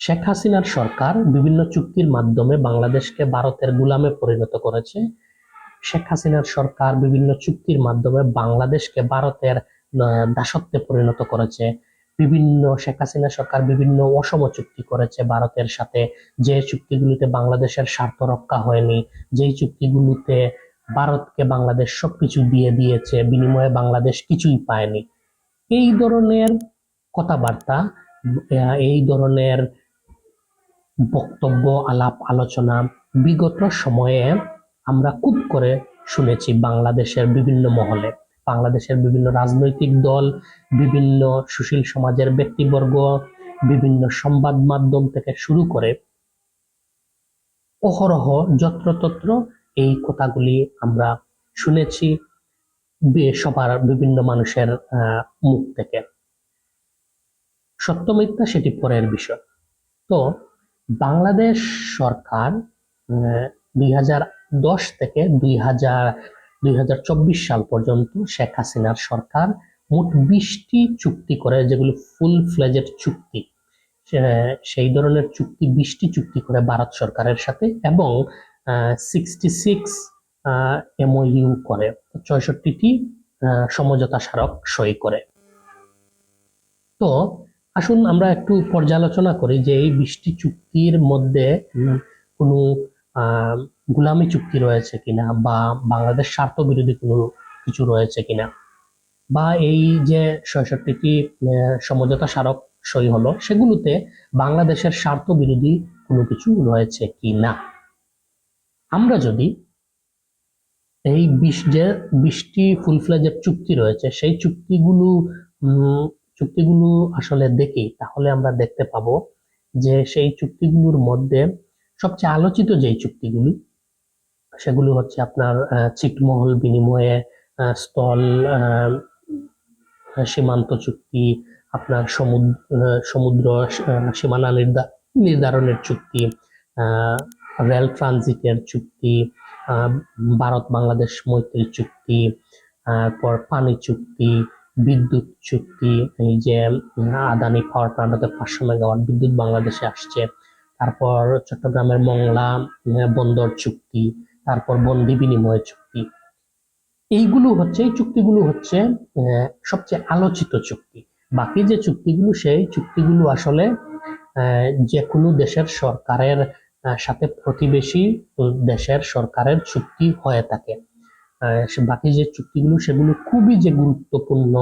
শেখ হাসিনার সরকার বিভিন্ন চুক্তির মাধ্যমে বাংলাদেশকে ভারতের গুলামে পরিণত করেছে। শেখ হাসিনার সরকার বিভিন্ন চুক্তির মাধ্যমে বাংলাদেশকে ভারতের দাসত্বে পরিণত করেছে। বিভিন্ন শেখ হাসিনা সরকার বিভিন্ন অসম চুক্তি করেছে ভারতের সাথে। যে চুক্তিগুলিতে বাংলাদেশের স্বার্থ রক্ষা হয়নি, যেই চুক্তিগুলিতে ভারতকে বাংলাদেশ সবকিছু দিয়ে দিয়েছে, বিনিময়ে বাংলাদেশ কিছুই পায়নি। এই ধরনের কথাবার্তা এই ধরনের বক্তব্য, আলাপ, আলোচনা বিগত সময়ে আমরা খুব করে শুনেছি বাংলাদেশের বিভিন্ন মহলে। বাংলাদেশের বিভিন্ন রাজনৈতিক দল, বিভিন্ন সুশীল সমাজের ব্যক্তিবর্গ, বিভিন্ন সংবাদ মাধ্যম থেকে শুরু করে অহরহ যত্রতত্র এই কথাগুলি আমরা শুনেছি সবার বিভিন্ন মানুষের মুখ থেকে। সত্য মিথ্যা সেটি পরের বিষয়। তো বাংলাদেশ সরকার দুই হাজার দশ থেকে দুই দুই সাল পর্যন্ত শেখ হাসিনার সরকার মোট বিশটি চুক্তি করে, যেগুলো ফুল ফ্লেজেড চুক্তি সেই ধরনের চুক্তি, বিশটি চুক্তি করে ভারত সরকারের সাথে এবং সিক্সটি সিক্স এমওইউ করে চৌষট্টিটি সমঝোতা স্মারক সই করে। তো আসুন আমরা একটু পর্যালোচনা করি যে এই বিশটি চুক্তির মধ্যে কোনো গুলামি চুক্তি রয়েছে কিনা বা বাংলাদেশ স্বার্থ বিরোধী কোনো কিছু রয়েছে কিনা? বা এই যে ছয়ষট্টিটি সমঝোতা স্মারক সই হলো সেগুলোতে বাংলাদেশের স্বার্থ বিরোধী কোনো কিছু রয়েছে কি না আমরা যদি এই বিশ যে বিশটি ফুল ফ্লেজের চুক্তি রয়েছে সেই চুক্তিগুলো উম, চুক্তিগুলো আসলে দেখি, তাহলে আমরা দেখতে পাবো যে সেই চুক্তিগুলোর মধ্যে সবচেয়ে আলোচিত যেই চুক্তিগুলি, সেগুলো হচ্ছে আপনার ছিটমহল বিনিময়ে স্থল সীমান্ত চুক্তি, আপনার সমুদ্র সমুদ্র সীমানা নির্ধা- নির্ধারণের চুক্তি রেল ট্রানজিটের চুক্তি ভারত বাংলাদেশ মৈত্রী চুক্তি, তারপর পানি চুক্তি বিদ্যুৎ চুক্তি এই যে আদানি পাওয়ার প্ল্যান্ট পাঁচশো মেগাওয়াট বিদ্যুৎ বাংলাদেশে আসছে। তারপর চট্টগ্রামের মংলা বন্দর চুক্তি, তারপর বন্দি বিনিময় চুক্তি। এইগুলো হচ্ছে, এই চুক্তিগুলো হচ্ছে সবচেয়ে আলোচিত চুক্তি। বাকি যে চুক্তিগুলো, সেই চুক্তিগুলো আসলে যে কোনো দেশের সরকারের সাথে প্রতিবেশী দেশের সরকারের চুক্তি হয়ে থাকে। বাকি যে চুক্তিগুলো, সেগুলো খুবই যে গুরুত্বপূর্ণ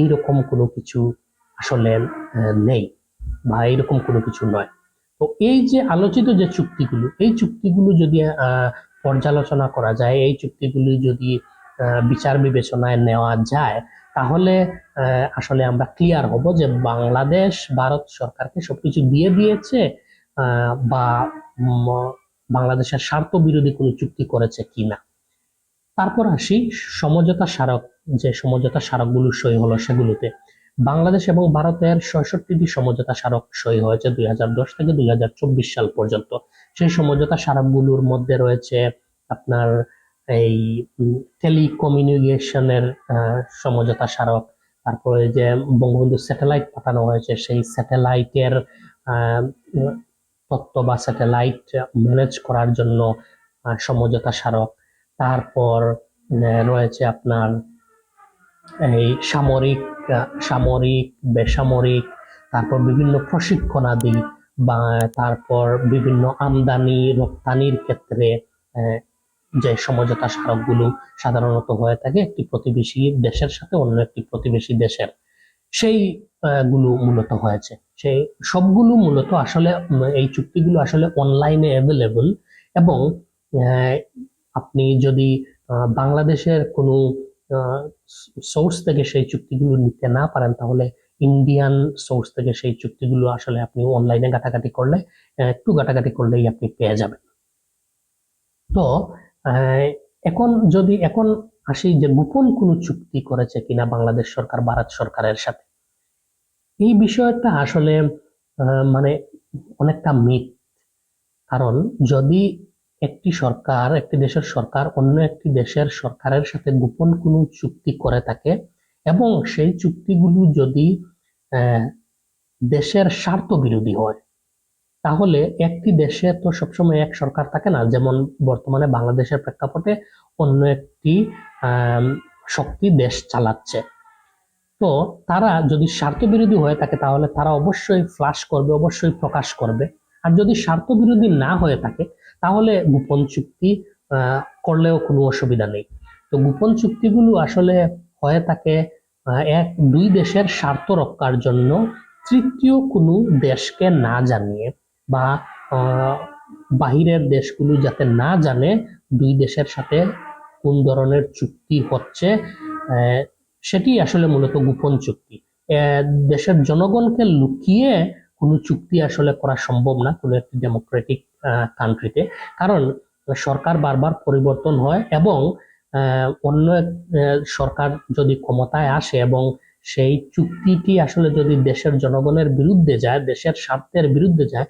এইরকম কোনো কিছু আসলে নেই বা এইরকম কোনো কিছু নয়। তো এই যে আলোচিত যে চুক্তিগুলো, এই চুক্তিগুলো যদি পর্যালোচনা করা যায়, এই চুক্তিগুলি যদি বিচার বিবেচনায় নেওয়া যায়, তাহলে আসলে আমরা ক্লিয়ার হব যে বাংলাদেশ, ভারত সরকারকে সবকিছু দিয়ে দিয়েছে বা বাংলাদেশের স্বার্থ বিরোধী কোনো চুক্তি করেছে কিনা। তারপর আসি সমঝোতা স্মারক, যে সমঝোতা স্মারকগুলো সই হলো সেগুলোতে। বাংলাদেশ এবং ভারতের ছয়ষট্টিটি সমঝোতা স্মারক সই হয়েছে দুই হাজার দশ থেকে দুই হাজার চব্বিশ সাল পর্যন্ত। সেই সমঝোতা স্মারকগুলোর মধ্যে রয়েছে আপনার এই টেলিকমিউনিকেশনের সমঝোতা স্মারক, তারপরে যে বঙ্গবন্ধু স্যাটেলাইট পাঠানো হয়েছে, সেই স্যাটেলাইটের তত্ত্ব বা স্যাটেলাইট ম্যানেজ করার জন্য সমঝোতা স্মারক তারপর রয়েছে আপনার এই সামরিক সামরিক, বেসামরিক, তারপর বিভিন্ন প্রশিক্ষণাদি, বা, তারপর বিভিন্ন আমদানি, রপ্তানির ক্ষেত্রে যে সমঝোতা স্মারকগুলো সাধারণত হয়ে থাকে একটি প্রতিবেশী দেশের সাথে অন্য একটি প্রতিবেশী দেশের, সেই গুলো মূলত হয়েছে। সেই সবগুলো মূলত আসলে এই চুক্তিগুলো আসলে অনলাইনে অ্যাভেলেবল এবং আপনি যদি বাংলাদেশের কোনো সোর্স থেকে সেই চুক্তিগুলো নিতে না পারেন, তাহলে ইন্ডিয়ান সোর্স থেকে সেই চুক্তিগুলো আসলে আপনি অনলাইনে ঘাটাঘাটি করলে একটু ঘাটাঘাটি করলেই আপনি পেয়ে যাবেন। তো এখন যদি, এখন আসি যে গোপন কোনো চুক্তি করেছে কিনা বাংলাদেশ সরকার, ভারত সরকারের সাথে, এই বিষয়টা আসলে মানে অনেকটা মিথ। কারণ যদি একটি সরকার, একটি দেশের সরকার অন্য একটি দেশের সরকারের সাথে গোপন কোনো চুক্তি করে থাকে এবং সেই চুক্তিগুলো যদি দেশের স্বার্থ বিরোধী হয়, তাহলে একটি দেশে তো সবসময় এক সরকার থাকে না। যেমন বর্তমানে বাংলাদেশের প্রেক্ষাপটে অন্য একটি শক্তি দেশ চালাচ্ছে। তো তারা যদি স্বার্থ বিরোধী হয়ে থাকে, তাহলে তারা অবশ্যই ফ্লাশ করবে, অবশ্যই প্রকাশ করবে। আর যদি স্বার্থ বিরোধী না হয়ে থাকে, তাহলে গোপন চুক্তি করলেও কোনো অসুবিধা নেই। তো গোপন চুক্তিগুলো আসলে হয়ে থাকে এক, দুই দেশের স্বার্থ রক্ষার জন্য তৃতীয় কোনো দেশকে না জানিয়ে বা বাহিরের দেশগুলো যাতে না জানে দুই দেশের সাথে কোন ধরনের চুক্তি হচ্ছে সেটি আসলে মূলত গোপন চুক্তি। দেশের জনগণকে লুকিয়ে কোনো চুক্তি আসলে করা সম্ভব না কোনো একটি ডেমোক্রেটিক কান্ট্রিতে কারণ সরকার বারবার পরিবর্তন হয় এবং অন্য সরকার যদি ক্ষমতায় আসে এবং সেই চুক্তিটি আসলে যদি দেশের জনগণের বিরুদ্ধে যায়, দেশের স্বার্থের বিরুদ্ধে যায়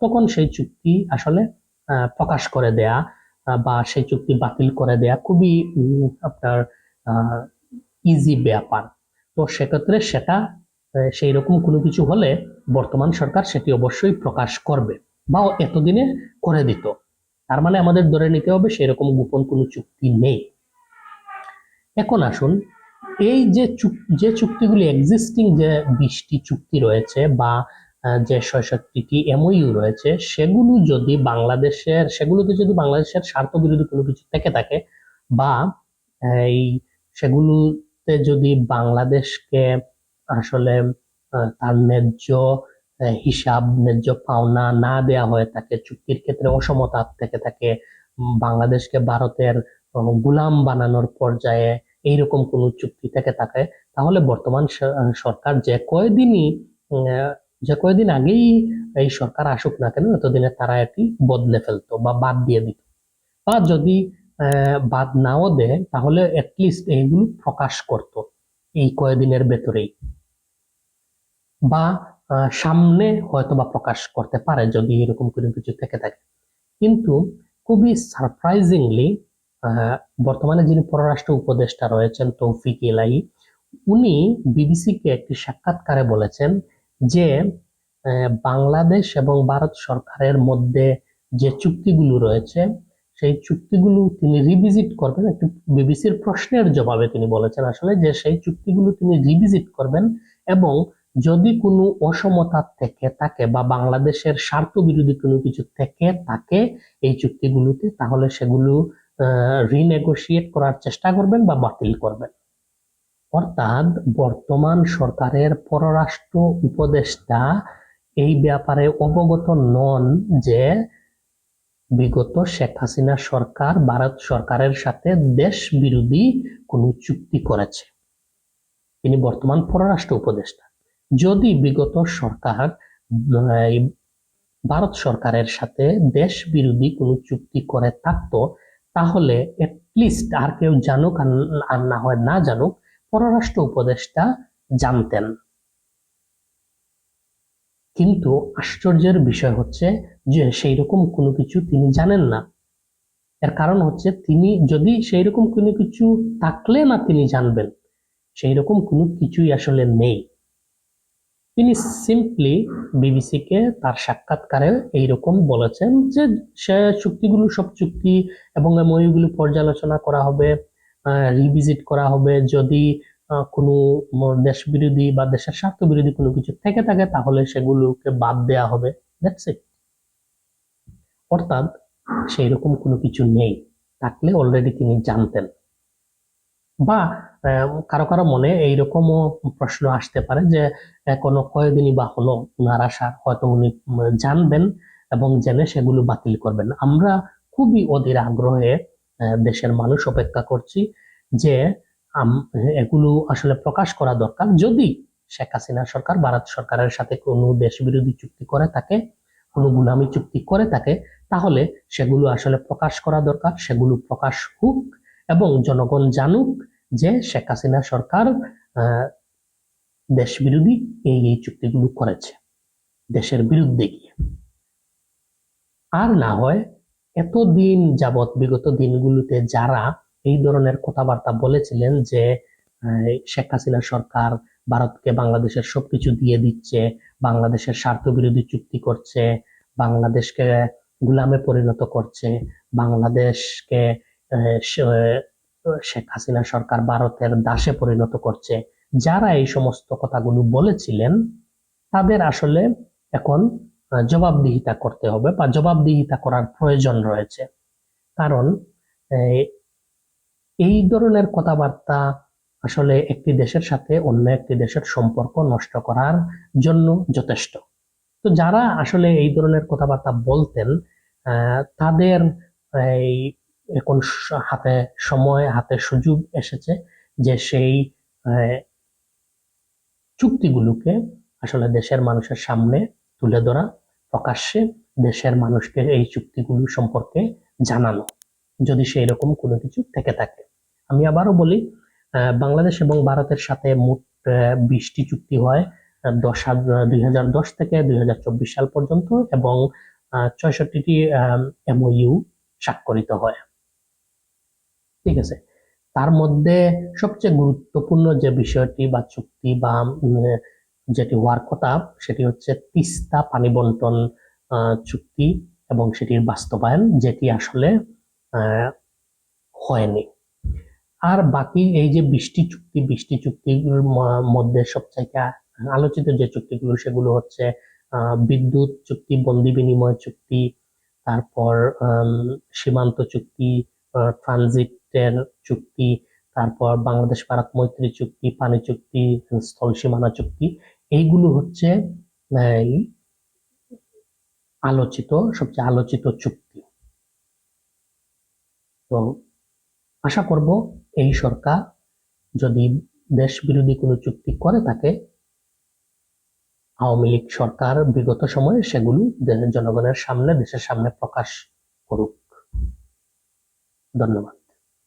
তখন সেই চুক্তি আসলে প্রকাশ করে দেয়া বা সেই চুক্তি বাতিল করে দেয়া খুবই আপনার ইজি ব্যাপার। তো সেক্ষেত্রে সেটা সেই রকম কোনো কিছু হলে বর্তমান সরকার সেটি অবশ্যই প্রকাশ করবে বা এতদিনে করে দিত। তার মানে আমাদের ধরে নিতে হবে সেরকম গোপন কোনো চুক্তি নেই। এখন আসুন, এই যে যে চুক্তিগুলি এক্সিস্টিং যে বিশটি চুক্তি রয়েছে বা যে ছয়ষট্টিটি এমওইউ রয়েছে, সেগুলো যদি বাংলাদেশের, সেগুলোতে যদি বাংলাদেশের স্বার্থ বিরোধী কোনো কিছু থেকে থাকে বা, এই, সেগুলোতে যদি বাংলাদেশকে আসলে তার ন্যায্য হিসাব, ন্যায্য পাওনা না দেয়া হয়ে থাকে, চুক্তির ক্ষেত্রে অসমতা থেকে থাকে বাংলাদেশকে ভারতের গুলাম বানানোর পর্যায়ে এইরকম কোনো চুক্তি থেকে থাকে, তাহলে বর্তমান সরকার যে কয়দিনই যে কয়দিন আগেই এই সরকার আসুক না কেন, এতদিনে তারা এটি বদলে ফেলতো বা বাদ দিয়ে দিত। বা যদি বাদ নাও দেয়, তাহলে অ্যাটলিস্ট এইগুলো প্রকাশ করত, এই কয়দিনের ভেতরেই। বা সামনে হয়তো বা প্রকাশ করতে পারে যদি এরকম কোনো কিছু থেকে থাকে। কিন্তু খুবই সারপ্রাইজিংলি বর্তমানে যিনি পররাষ্ট্র উপদেষ্টা রয়েছেন তৌফিক ইলাহি, উনি বিবিসিকে একটি সাক্ষাৎকারে বলেছেন যে বাংলাদেশ এবং ভারত সরকারের মধ্যে যে চুক্তিগুলো রয়েছে, সেই চুক্তিগুলো তিনি রিভিজিট করবেন। একটি বিবিসির প্রশ্নের জবাবে তিনি বলেছেন আসলে যে সেই চুক্তিগুলো তিনি রিভিজিট করবেন এবং যদি কোনো অসমতা থেকে থাকে বা বাংলাদেশের স্বার্থ বিরোধী কোনো কিছু থেকে থাকে এই চুক্তিগুলোতে, তাহলে সেগুলো রিনেগোশিয়েট করার চেষ্টা করবেন বা বাতিল করবেন। অর্থাৎ বর্তমান সরকারের পররাষ্ট্র উপদেষ্টা এই ব্যাপারে অবগত নন যে বিগত শেখ হাসিনা সরকার ভারত সরকারের সাথে দেশ বিরোধী কোনো চুক্তি করেছে। তিনি বর্তমান পররাষ্ট্র উপদেষ্টা। যদি বিগত সরকার ভারত সরকারের সাথে দেশ বিরোধী কোনো চুক্তি করে থাকতো, তাহলে লিস্ট আর কেউ জানুক আর না হয় না জানুক, পররাষ্ট্র উপদেষ্টা জানতেন। কিন্তু আশ্চর্যের বিষয় হচ্ছে যে সেই রকম কোনো কিছু তিনি জানেন না। এর কারণ হচ্ছে তিনি যদি সেই রকম কোনো কিছু থাকলে না তিনি জানবেন সেই রকম কোনো কিছুই আসলে নেই। তিনি সিম্পলি বিবিসিকে তার সাক্ষাৎকারে এইরকম বলেছেন যে সে চুক্তিগুলো সব চুক্তি এবং এমওইউগুলো পর্যালোচনা করা হবে রিভিজিট করা হবে। যদি কোনো দেশ বিরোধী বা দেশের স্বার্থ বিরোধী কোনো কিছু থেকে থাকে, তাহলে সেগুলোকে বাদ দেয়া হবে। দ্যাটস ইট অর্থাৎ সেই রকম কোনো কিছু নেই। থাকলে অলরেডি তিনি জানতেন। বা কারও কারও মনে এইরকমও প্রশ্ন আসতে পারে যে কোনো কয়েকদিনই বা হলো উনার আসার হয়তো উনি জানবেন এবং জেনে সেগুলো বাতিল করবেন। আমরা খুবই অধীর আগ্রহে দেশের মানুষ অপেক্ষা করছি যে এগুলো আসলে প্রকাশ করা দরকার। যদি শেখ হাসিনা সরকার, ভারত সরকারের সাথে কোনো দেশ বিরোধী চুক্তি করে থাকে, কোনো গুলামি চুক্তি করে থাকে, তাহলে সেগুলো আসলে প্রকাশ করা দরকার। সেগুলো প্রকাশ হোক এবং জনগণ জানুক যে শেখ হাসিনা সরকার দেশ বিরোধী এই এই চুক্তিগুলো করেছে, দেশের বিরুদ্ধে গিয়ে। আর না হয় এতদিন যাবৎ, বিগত দিনগুলোতে যারা এই ধরনের কথাবার্তা বলেছিলেন যে শেখ হাসিনা সরকার ভারতকে বাংলাদেশের সবকিছু দিয়ে দিচ্ছে, বাংলাদেশের স্বার্থ বিরোধী চুক্তি করছে, বাংলাদেশকে গুলামে পরিণত করছে, বাংলাদেশকে শেখ হাসিনা সরকার ভারতের দাসে পরিণত করছে। যারা এই সমস্ত কথাগুলো বলেছিলেন, তাদের আসলে এখন জবাবদিহিতা করতে হবে বা জবাবদিহিতা করার প্রয়োজন রয়েছে। কারণ এই ধরনের কথাবার্তা আসলে একটি দেশের সাথে অন্য একটি দেশের সম্পর্ক নষ্ট করার জন্য যথেষ্ট। তো যারা আসলে এই ধরনের কথাবার্তা বলতেন তাদের, এই এখন হাতে সময়, হাতে সুযোগ এসেছে যে সেই চুক্তিগুলোকে আসলে দেশের মানুষের সামনে তুলে ধরা, প্রকাশ্যে দেশের মানুষকে এই চুক্তিগুলো সম্পর্কে জানানো, যদি সেই রকম কোনো কিছু থেকে থাকে। আমি আবারও বলি বাংলাদেশ এবং ভারতের সাথে মোট বিশটি চুক্তি হয় দশ দুই থেকে দুই হাজার চব্বিশ সাল পর্যন্ত এবং ছয়ষট্টিটি এমওইউ স্বাক্ষরিত হয়। ঠিক আছে? তার মধ্যে সবচেয়ে গুরুত্বপূর্ণ যে বিষয়টি বা চুক্তি বা যেটি হওয়ার কথা, সেটি হচ্ছে তিস্তা পানি বন্টন চুক্তি এবং সেটির বাস্তবায়ন, যেটি আসলে হয়নি। আর বাকি এই যে বৃষ্টি চুক্তি, বৃষ্টি চুক্তিগুলোর মধ্যে সবচাইতে আলোচিত যে চুক্তিগুলো, সেগুলো হচ্ছে বিদ্যুৎ চুক্তি, বন্দি বিনিময় চুক্তি, তারপর সীমান্ত চুক্তি ট্রানজিটের চুক্তি, তারপর বাংলাদেশ, ভারত, মৈত্রী চুক্তি, পানি চুক্তি, স্থল সীমানা চুক্তি, এইগুলো হচ্ছে আলোচিত, সবচেয়ে আলোচিত চুক্তি। তো আশা করব এই সরকার যদি দেশ বিরোধী কোনো চুক্তি করে থাকে, আওয়ামী লীগ সরকার বিগত সময়ে সেগুলো জনগণের সামনে, দেশের সামনে প্রকাশ করুক। ধন্যবাদ।